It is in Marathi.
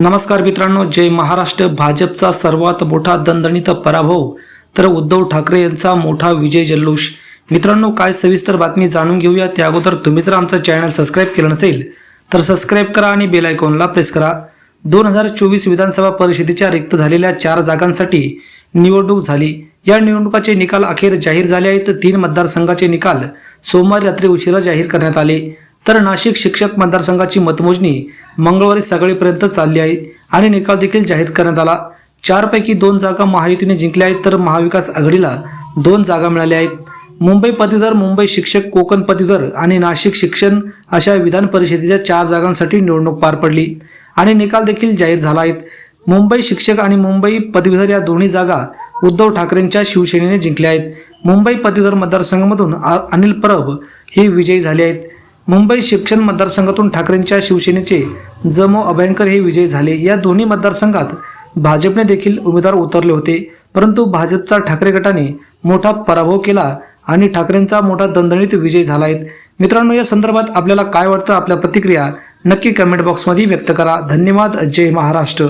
नमस्कार मित्रांनो जय महाराष्ट्र. भाजपचा सर्वात मोठा दणदणीत पराभव तर उद्धव ठाकरे यांचा मोठा विजय जल्लोष. मित्रांनो काय सविस्तर बातमी जाणून घेऊया. त्या अगोदर तुम्ही जर आमचा चॅनल सबस्क्राईब केलं नसेल तर सबस्क्राईब करा आणि बेल आयकॉनला प्रेस करा. दोन हजार चोवीस विधानसभा परिषदेच्या रिक्त झालेल्या चार जागांसाठी निवडणूक झाली. या निवडणुकाचे निकाल अखेर जाहीर झाले आहेत. तीन मतदारसंघाचे निकाल सोमवारी रात्री उशिरा जाहीर करण्यात आले. तर नाशिक शिक्षक मतदारसंघाची मतमोजणी मंगळवारी सकाळीपर्यंत चालली आहे आणि निकाल देखील जाहीर करण्यात आला. चारपैकी दोन जागा महायुतीने जिंकल्या आहेत तर महाविकास आघाडीला दोन जागा मिळाल्या आहेत. मुंबई पदवीधर मुंबई शिक्षक कोकण पदवीधर आणि नाशिक शिक्षण अशा विधान परिषदेच्या चार जागांसाठी निवडणूक पार पडली आणि निकाल देखील जाहीर झाला आहेत मुंबई शिक्षक आणि मुंबई पदवीधर या दोन्ही जागा उद्धव ठाकरेंच्या शिवसेनेने जिंकल्या आहेत. मुंबई पदवीधर मतदारसंघामधून आ- अनिल परब हे विजयी झाले आहेत. मुंबई शिक्षण मतदारसंघातून ठाकरेंच्या शिवसेनेचे जमो अभयंकर हे विजयी झाले. या दोन्ही मतदारसंघात भाजपने देखील उमेदवार उतरले होते. परंतु भाजपचा ठाकरे गटाने मोठा पराभव केला आणि ठाकरेंचा मोठा दणदणीत विजय झाला आहे मित्रांनो या संदर्भात आपल्याला काय वाटतं? आपल्या प्रतिक्रिया नक्की कमेंट बॉक्समध्ये व्यक्त करा. धन्यवाद. जय महाराष्ट्र.